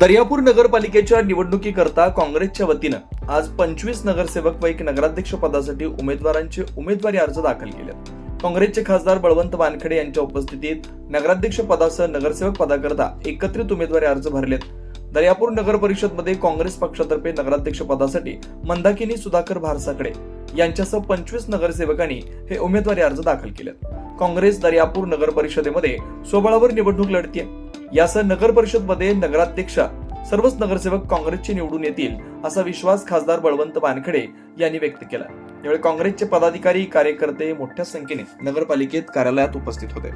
दर्यापूर नगरपालिकेच्या निवडणुकीकरता काँग्रेसच्या वतीनं आज पंचवीस नगरसेवक व एक नगराध्यक्ष पदासाठी उमेदवारांचे उमेदवारी अर्ज दाखल केले. काँग्रेसचे खासदार बळवंत वानखेडे यांच्या उपस्थितीत नगराध्यक्ष पदासह नगरसेवक पदाकरता एकत्रित उमेदवारी अर्ज भरलेत. दर्यापूर नगर परिषदमध्ये काँग्रेस पक्षातर्फे नगराध्यक्ष पदासाठी मंदाकिनी सुधाकर भारसाकडे यांच्यासह पंचवीस नगरसेवकांनी हे उमेदवारी अर्ज दाखल केलेत. काँग्रेस दर्यापूर नगर परिषदेमध्ये स्वबळावर निवडणूक लढतीये. यासह नगर परिषदमध्ये नगराध्यक्ष सर्वच नगरसेवक काँग्रेसचे निवडून येतील असा विश्वास खासदार बळवंत वानखडे यांनी व्यक्त केला. यावेळी काँग्रेसचे पदाधिकारी कार्यकर्ते मोठ्या संख्येने नगरपालिकेत कार्यालयात उपस्थित होते.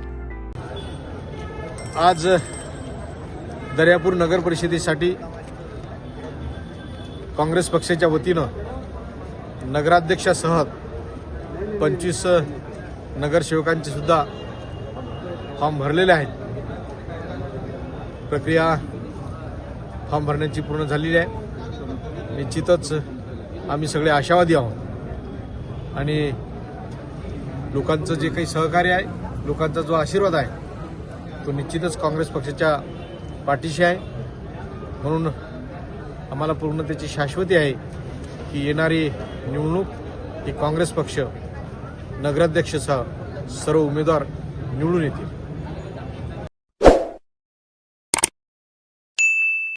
आज दर्यापूर नगर परिषदेसाठी काँग्रेस पक्षाच्या वतीनं नगराध्यक्षासह पंचवीस नगरसेवकांचे सुद्धा फॉर्म भरलेले आहेत. प्रक्रिया फॉर्म भरण्याची पूर्ण झालेली आहे. निश्चितच आम्ही सगळे आशावादी आहोत. आणि लोकांचं जे काही सहकार्य आहे लोकांचा जो आशीर्वाद आहे तो निश्चितच काँग्रेस पक्षाच्या पाठीशी आहे. म्हणून आम्हाला पूर्ण त्याची शाश्वती आहे की येणारी निवडणूक ही काँग्रेस पक्ष नगराध्यक्षसह सर्व उमेदवार निवडून येतील.